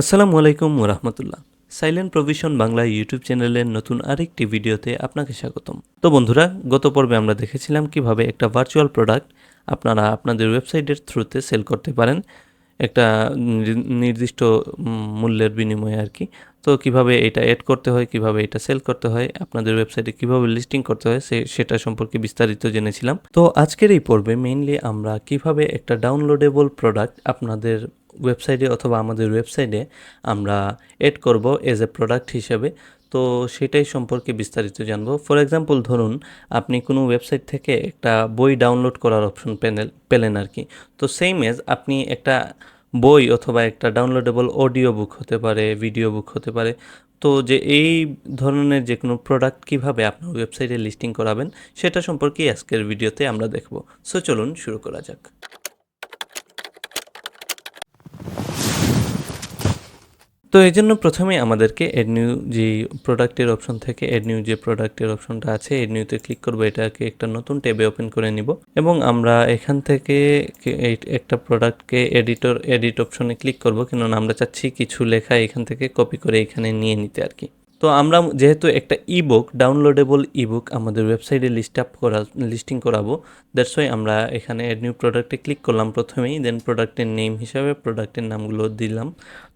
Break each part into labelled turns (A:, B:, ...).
A: আসসালামু আলাইকুম রহমতুল্লাহ সাইলেন্ট প্রভিশন বাংলা ইউটিউব চ্যানেলের নতুন আরেকটি ভিডিওতে আপনাকে স্বাগতম। তো বন্ধুরা, গত পর্বে আমরা দেখেছিলাম কীভাবে একটা ভার্চুয়াল প্রোডাক্ট আপনারা আপনাদের ওয়েবসাইটের থ্রুতে সেল করতে পারেন। একটা নির্দিষ্ট মূল্যের বিনিময়ে আর কি। তো কীভাবে এটা এড করতে হয়, কীভাবে এটা সেল করতে হয়, আপনাদের ওয়েবসাইটে কীভাবে লিস্টিং করতে হয়, সে, সেটা সম্পর্কে বিস্তারিত জেনেছিলাম। তো আজকের এই পর্বে মেইনলি আমরা কীভাবে একটা ডাউনলোডেবল প্রোডাক্ট আপনাদের ওয়েবসাইটে অথবা আমাদের ওয়েবসাইটে আমরা এড করব এজ এ প্রোডাক্ট হিসেবে। তো সেটাই সম্পর্কে বিস্তারিত জানব। ফর এক্সাম্পল ধরুন, আপনি কোনো ওয়েবসাইট থেকে একটা বই ডাউনলোড করার অপশন পেলেন পেলেন আর কি তো সেম এজ আপনি একটা বই অথবা একটা ডাউনলোডেবল অডিও বুক হতে পারে ভিডিও বুক হতে পারে। তো যে এই ধরনের যে কোনো প্রোডাক্ট কীভাবে আপনার ওয়েবসাইটে লিস্টিং করাবেন, সেটা সম্পর্কে আজকের ভিডিওতে আমরা দেখব। সো চলুন শুরু করা যাক। তো এই জন্য প্রথমে আমাদেরকে এড নিউ যে প্রোডাক্টের অপশন থেকে এড নিউ যে প্রোডাক্টের অপশনটা আছে এড নিউতে ক্লিক করব, এটাকে একটা নতুন ট্যাবে ওপেন করে নিব। এবং আমরা এখান থেকে একটা প্রোডাক্টকে এডিটর এডিট অপশনে ক্লিক করব, কেননা আমরা চাচ্ছি কিছু লেখা এখান থেকে কপি করে এখানে নিয়ে নিতে আর কি। তো আমরা যেহেতু একটা ইবুক ডাউনলোডেবল ইবুক আমাদের ওয়েবসাইটে লিস্ট আপ করা লিস্টিং করাবো দ্যাটস ওয়াই আমরা এখানে এড নিউ প্রোডাক্টে ক্লিক করলাম প্রথমেই দেন প্রোডাক্টের নেম হিসাবে প্রোডাক্টের নামগুলো দিলাম।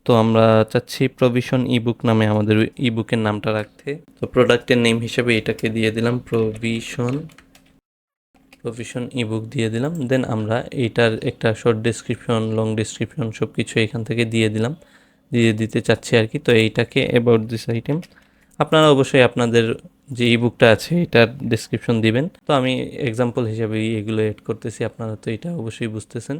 A: তো আমরা চাচ্ছি প্রভিশন ইবুক নামে আমাদের ইবুকের নামটা রাখতে। তো প্রোডাক্টের নেম হিসেবে এটাকে দিয়ে দিলাম প্রভিশন প্রভিশন ইবুক দিয়ে দিলাম। দেন আমরা এইটার একটা শর্ট ডেসক্রিপশন লং ডেসক্রিপশন সব কিছু এখান থেকে দিয়ে দিলাম। দিয়ে দিতে চাচ্ছি আর কি। তো এইটাকে অ্যাবাউট দিস আইটেম আপনারা অবশ্যই আপনাদের যে ইবুকটা আছে এটার ডেসক্রিপশন দিবেন। তো আমি এক্সাম্পল হিসাবে এগুলো এড করতেছি। আপনারা তো এটা অবশ্যই বুঝতেছেন।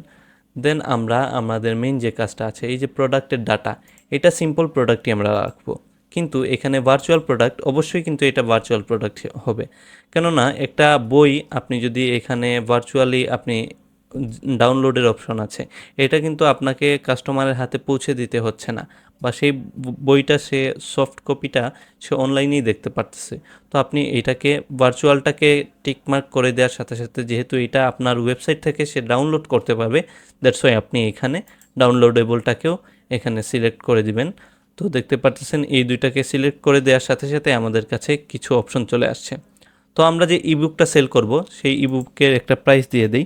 A: দেন আমরা আমাদের মেন যে কাজটা আছে, এই যে প্রোডাক্টের ডাটা এটা সিম্পল প্রোডাক্টই আমরা রাখব। কিন্তু এখানে ভার্চুয়াল প্রোডাক্ট অবশ্যই কিন্তু এটা ভার্চুয়াল প্রোডাক্ট হবে। কেননা একটা বই আপনি যদি এখানে ভার্চুয়ালি আপনি ডাউনলোডের অপশন আছে। এটা কিন্তু আপনাকে কাস্টমারের হাতে পৌঁছে দিতে হচ্ছে না। বা সেই বইটা, সে সফট কপিটা সে অনলাইনেই দেখতে পারতেছে। তো আপনি এটাকে ভার্চুয়ালটাকে টিকমার্ক করে দেওয়ার সাথে সাথে যেহেতু এটা আপনার ওয়েবসাইট থেকে সে ডাউনলোড করতে পারবে দ্যাটস ওয়াই আপনি এখানে ডাউনলোডেবলটাকেও এখানে সিলেক্ট করে দিবেন। তো দেখতে পারতেছেন এই দুইটাকে সিলেক্ট করে দেওয়ার সাথে সাথে আমাদের কাছে কিছু অপশন চলে আসছে। তো আমরা যে ইবুকটা সেল করব, সেই ইবুকের একটা প্রাইস দিয়ে দিই।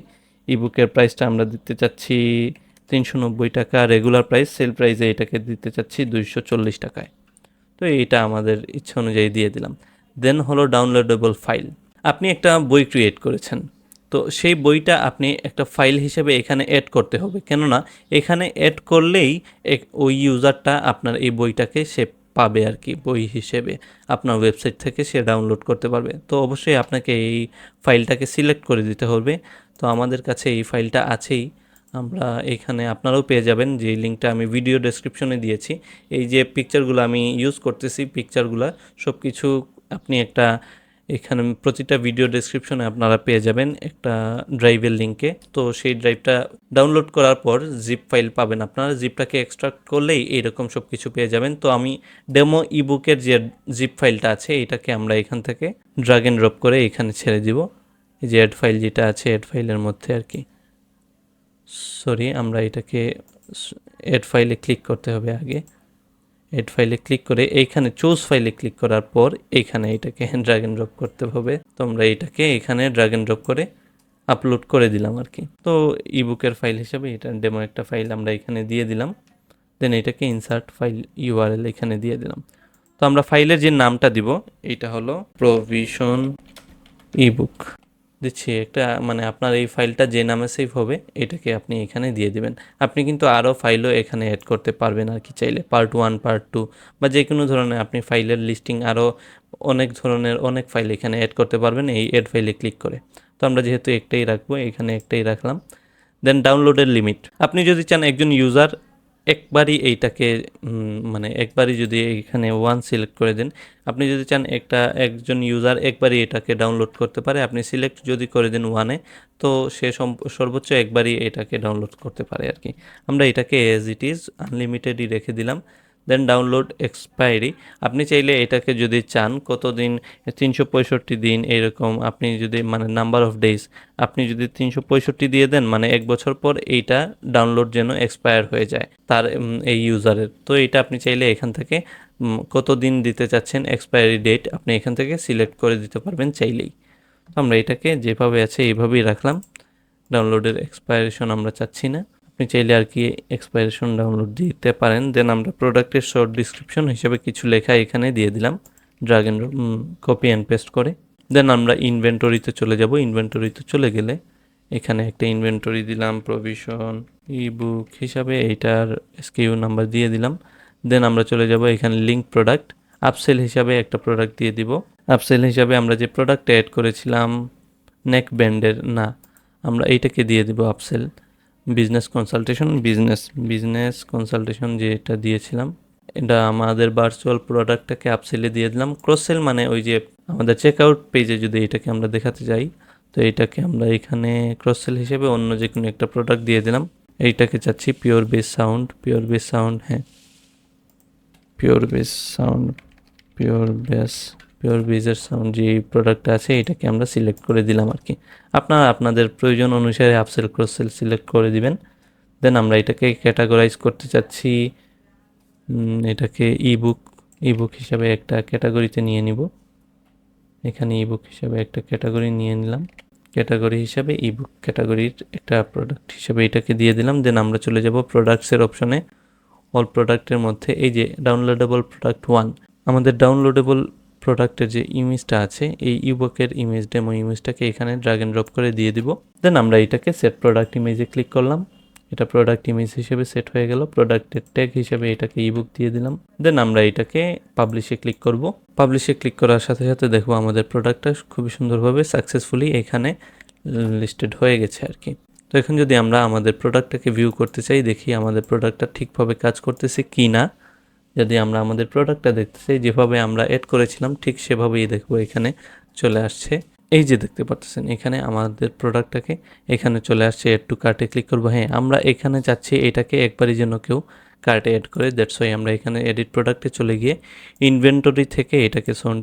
A: ইবুকের প্রাইসটা আমরা দিতে চাচ্ছি তিনশো নব্বই টাকা। রেগুলার প্রাইস সেল প্রাইসে এটাকে দিতে চাচ্ছি দুইশো চল্লিশ টাকায়। তো এইটা আমাদের ইচ্ছা অনুযায়ী দিয়ে দিলাম। দেন হলো ডাউনলোডেবল ফাইল আপনি একটা বই ক্রিয়েট করেছেন। তো সেই বইটা আপনি একটা ফাইল হিসেবে এখানে অ্যাড করতে হবে। কেননা এখানে অ্যাড করলেই ওই ইউজারটা আপনার এই বইটাকে সে পাবে আর কি, বই হিসেবে আপনার ওয়েবসাইট থেকে সে ডাউনলোড করতে পারবে। তো অবশ্যই আপনাকে এই ফাইলটাকে সিলেক্ট করে দিতে হবে। তো আমাদের কাছে এই ফাইলটা আছেই। আমরা এখানে আপনারাও পেয়ে যাবেন, যে লিঙ্কটা আমি ভিডিও ডেসক্রিপশনে দিয়েছি। এই যে পিকচারগুলো আমি ইউজ করতেছি পিকচারগুলো সব কিছু আপনি একটা এখানে প্রতিটা ভিডিও ডেসক্রিপশনে আপনারা পেয়ে যাবেন একটা ড্রাইভের লিঙ্কে তো সেই ড্রাইভটা ডাউনলোড করার পর জিপ ফাইল পাবেন আপনারা। জিপটাকে এক্সট্রাক্ট করলেই এইরকম সব কিছু পেয়ে যাবেন। তো আমি ডেমো ইবুকের যে জিপ ফাইলটা আছে, এটাকে আমরা এখান থেকে ড্রাগ অ্যান্ড ড্রপ করে এখানে ছেড়ে দিব। এই যে অ্যাড ফাইল যেটা আছে অ্যাড ফাইলের মধ্যে আর কি। সরি আমরা এটাকে এড ফাইলে ক্লিক করতে হবে আগে। এড ফাইলে ক্লিক করে এইখানে চুজ ফাইলে ক্লিক করার পর এইখানে এটাকে ড্রাগ অ্যান্ড ড্রপ করতে হবে। তো আমরা এটাকে এখানে ড্রাগ অ্যান্ড ড্রপ করে আপলোড করে দিলাম আর কি। তো ইবুকের ফাইল হিসেবে এটা ডেমো একটা ফাইল আমরা এখানে দিয়ে দিলাম। দেন এটাকে ইনসার্ট ফাইল ইউআরএল এখানে দিয়ে দিলাম। তো আমরা ফাইলের যে নামটা দিব এটা হলো প্রভিশন ইবুক দিচ্ছি, একটা মানে আপনার এই ফাইলটা যে নামে সেভ হবে, এটাকে আপনি এখানে দিয়ে দেবেন। আপনি কিন্তু আরও ফাইলও এখানে অ্যাড করতে পারবেন আর কি চাইলে। পার্ট ওয়ান পার্ট টু বা যে কোনো ধরনের আপনি ফাইলের লিস্টিং আরও অনেক ধরনের, অনেক ফাইল এখানে অ্যাড করতে পারবেন এই অ্যাড ফাইলে ক্লিক করে। তো আমরা যেহেতু একটাই রাখব, এখানে একটাই রাখলাম। দেন ডাউনলোডের লিমিট আপনি যদি চান একজন ইউজার একবারই এইটাকে মানে একবারই যদি এখানে ওয়ান সিলেক্ট করে দেন, আপনি যদি চান একটা একজন ইউজার একবারই এটাকে ডাউনলোড করতে পারে, আপনি সিলেক্ট যদি করে দেন ওয়ানে তো সে সর্বোচ্চ একবারই এটাকে ডাউনলোড করতে পারে আর কি। আমরা এটাকে এজ ইট ইজ আনলিমিটেডই রেখে দিলাম। দেন ডাউনলোড এক্সপায়ারি আপনি চাইলে এটাকে যদি চান কতদিন? তিনশো পঁয়ষট্টি দিন এরকম। আপনি যদি মানে নাম্বার অফ ডেজ আপনি যদি তিনশো পঁয়ষট্টি দিয়ে দেন মানে এক বছর পর এইটা ডাউনলোড যেন এক্সপায়ার হয়ে যায় তার এই ইউজারের তো এটা আপনি চাইলে এখান থেকে উম, কতদিন দিতে চাচ্ছেন এক্সপায়ারি ডেট আপনি এখান থেকে সিলেক্ট করে দিতে পারবেন চাইলেই। আমরা এটাকে যেভাবে আছে এইভাবেই রাখলাম। ডাউনলোডের এক্সপায়ারেশন আমরা চাচ্ছি না। আপনি চাইলে আর কি এক্সপায়ারেশন ডাউনলোড দিতে পারেন। দেন আমরা প্রোডাক্টের শর্ট ডিসক্রিপশন হিসেবে কিছু লেখা এখানে দিয়ে দিলাম। Drag and copy and paste করে। দেন আমরা ইনভেন্টরিতে চলে যাব। ইনভেন্টরিতে চলে গেলে এখানে একটা ইনভেন্টরি দিলাম প্রভিশন ই বুক হিসাবে এইটার এসকিউ নাম্বার দিয়ে দিলাম। দেন আমরা চলে যাব এখানে লিঙ্ক প্রোডাক্ট আপসেল হিসাবে একটা প্রোডাক্ট দিয়ে দিব। আপসেল হিসাবে আমরা যে প্রোডাক্ট অ্যাড করেছিলাম নেক ব্যান্ডের না, আমরা এইটাকে দিয়ে দিব upsell business consultation business business consultation যেটা দিয়েছিলাম, এটা আমাদের ভার্চুয়াল প্রোডাক্টটাকে আপসেলে দিয়ে দিলাম। ক্রস সেল মানে ওই যে আমাদের চেক আউট পেজে যদি এটাকে আমরা দেখাতে যাই, তো এটাকে আমরা এখানে ক্রস সেল হিসেবে অন্য যে কোনো একটা প্রোডাক্ট দিয়ে দিলাম। এইটাকে চাচ্ছি pure bass sound pure bass sound হ্যাঁ। Pure bass sound pure bass pure বেজের সাউন্ড যে প্রোডাক্টটা আছে, এটাকে আমরা সিলেক্ট করে দিলাম আর কি আপনারা, আপনাদের প্রয়োজন অনুসারে আপসেল ক্রস সেল সিলেক্ট করে দিবেন। দেন আমরা এটাকে ক্যাটাগরাইজ করতে চাচ্ছি। এটাকে ইবুক ইবুক হিসাবে একটা ক্যাটাগরিতে নিয়ে নিব। এখানে ইবুক হিসাবে একটা ক্যাটাগরি নিয়ে নিলাম। ক্যাটাগরি হিসাবে ইবুক ক্যাটাগরির একটা প্রোডাক্ট হিসাবে এটাকে দিয়ে দিলাম। দেন আমরা চলে যাব প্রোডাক্টসের অপশনে অল প্রোডাক্টের মধ্যে এই যে ডাউনলোডেবল প্রোডাক্ট ওয়ান আমাদের ডাউনলোডেবল প্রোডাক্টের যে ইমেজটা আছে, এই ইবুকের ইমেজ ডেমো ইমেজটাকে এখানে ড্রাগ অ্যান্ড ড্রপ করে দিয়ে দিব। দেন আমরা এটাকে সেট প্রোডাক্ট ইমেজে ক্লিক করলাম। এটা প্রোডাক্ট ইমেজ হিসেবে সেট হয়ে গেল। প্রোডাক্টের ট্যাগ হিসেবে এটাকে ইবুক দিয়ে দিলাম। দেন আমরা এটাকে পাবলিশে ক্লিক করব। পাবলিশে ক্লিক করার সাথে সাথে দেখব আমাদের প্রোডাক্টটা খুবই সুন্দরভাবে সাকসেসফুলি এখানে লিস্টেড হয়ে গেছে আর কি তো এখন যদি আমরা আমাদের প্রোডাক্টটাকে ভিউ করতে চাই, দেখি আমাদের প্রোডাক্টটা ঠিকভাবে কাজ করতেছে কি না যদি আমরা আমাদের প্রোডাক্টটা দেখতে চাই যেভাবে আমরা এড করেছিলাম, ঠিক সেভাবেই দেখব এখানে চলে আসছে। এই যে দেখতে পাচ্ছেন, এখানে আমাদের প্রোডাক্টটাকে এখানে চলে আসছে এড টু কার্টে ক্লিক করব। হ্যাঁ আমরা এখানে চাচ্ছি এটাকে একবারই যেন কেউ কার্টে অ্যাড করে দ্যাটস ওয়াই আমরা এখানে এডিট প্রোডাক্টে চলে গিয়ে ইনভেন্টরি থেকে এটাকে সাউন্ড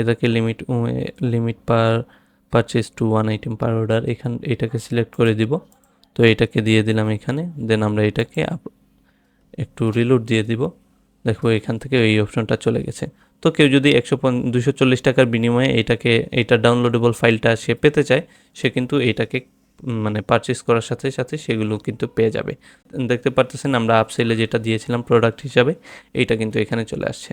A: এটাকে limit limit per purchase to one item per order এখান, এটাকে সিলেক্ট করে দিব। তো এটাকে দিয়ে দিলাম এখানে দেন আমরা এটাকে একটু রিলোড দিয়ে দিব। দেখো এখান থেকে এই অপশনটা চলে গেছে। তো কেউ যদি একশো দুশো চল্লিশ টাকার বিনিময়ে এটাকে এইটা ডাউনলোডেবল ফাইলটা সে পেতে চায়, সে কিন্তু এইটাকে মানে পারচেস করার সাথে সাথে সেগুলো কিন্তু পেয়ে যাবে। দেখতে পারতেছেন আমরা আপসেলে যেটা দিয়েছিলাম প্রোডাক্ট হিসাবে, এইটা কিন্তু এখানে চলে আসছে।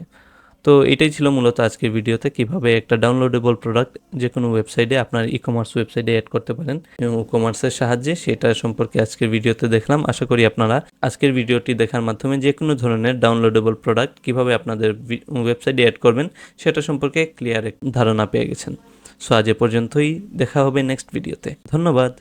A: তো এটাই ছিল মূলত আজকের ভিডিওতে কীভাবে একটা ডাউনলোডেবল প্রোডাক্ট যে কোনো ওয়েবসাইটে আপনার ই কমার্স ওয়েবসাইটে অ্যাড করতে পারেন। এবং কমার্সের সাহায্যে সেটা সম্পর্কে আজকের ভিডিওতে দেখলাম। আশা করি আপনারা আজকের ভিডিওটি দেখার মাধ্যমে যে কোনো ধরনের ডাউনলোডেবল প্রোডাক্ট কীভাবে আপনাদের ওয়েবসাইটে অ্যাড করবেন সেটা সম্পর্কে ক্লিয়ার ধারণা পেয়ে গেছেন। সো আজ এ পর্যন্তই। দেখা হবে নেক্সট ভিডিওতে ধন্যবাদ।